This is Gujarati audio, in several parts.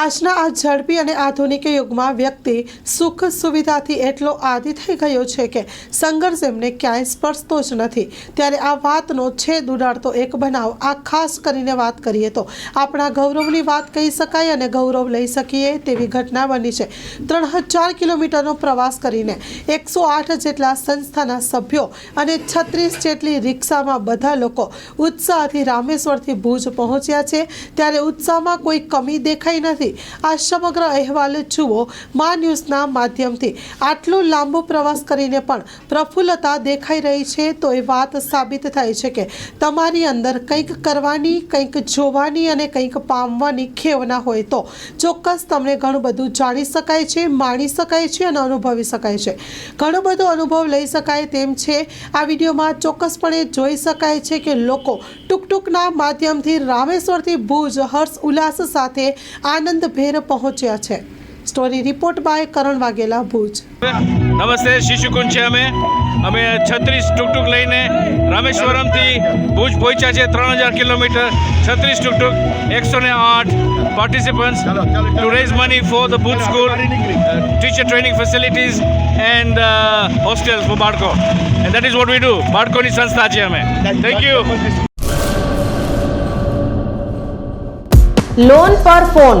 આજના આ ઝડપી અને આધુનિક યુગમાં વ્યક્તિ સુખ સુવિધાથી એટલો આદિ થઈ ગયો છે કે સંઘર્ષ એમને ક્યાંય સ્પર્શતો જ નથી. ત્યારે આ વાતનો છેદ ઉડાડતો એક બનાવ આ ખાસ કરીને વાત કરીએ તો આપણા ગૌરવની વાત કહી શકાય અને ગૌરવ લઈ શકીએ તેવી ઘટના બની છે. ત્રણ હજાર કિલોમીટરનો પ્રવાસ કરીને એકસો આઠ જેટલા સંસ્થાના સભ્યો અને છત્રીસ જેટલી રિક્ષામાં બધા લોકો ઉત્સાહથી રામેશ્વરથી ભુજ પહોંચ્યા છે. ત્યારે ઉત્સાહમાં કોઈ કમી દેખાઈ નથી. આ સમગ્ર અહેવાલ જુઓ. મા ન્યૂઝના માધ્યમથી આટલો લાંબો પ્રવાસ કરીને પણ પ્રફુલ્લતા દેખાઈ રહી છે તો એ વાત સાબિત થાય છે કે તમારી અંદર કંઈક કરવાની, કંઈક જોવાની અને કંઈક પામવાની ખેવના હોય તો ચોક્કસ તમને ઘણું બધું જાણી શકાય છે, માણી શકાય છે અને અનુભવી શકાય છે. ઘણો બધો અનુભવ લઈ શકાય તેમ છે. આ વિડીયોમાં ચોક્કસપણે જોઈ શકાય છે કે લોકો ટુકટુકના માધ્યમથી રામેશ્વરથી ભુજ હર્ષ ઉલ્લાસ સાથે આનંદભેર પહોંચ્યા છે. Story report by Karan Vaghela Bhuj. નમસ્તે શિશુકુંજ છે અમે. અમે છત્રીસ ટુકટુક લઈને રામેશ્વરમથી ભુજ પહોંચ્યા છે ત્રણ હજાર કિલોમીટર. છત્રીસ ટુકટુક એકસો ને આઠ participants to raise money for the Bhuj school teacher training facilities and hostel for બાળકો and that is what we do બાળકોની સંસ્થા છે અમે. થેન્ક યુ લોન પર ફોન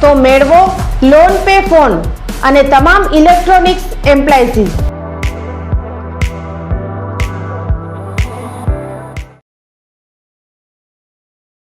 તો મેળવો લોન પે ફોન અને તમામ ઇલેક્ટ્રોનિક્સ એમ્પ્લાયસીસ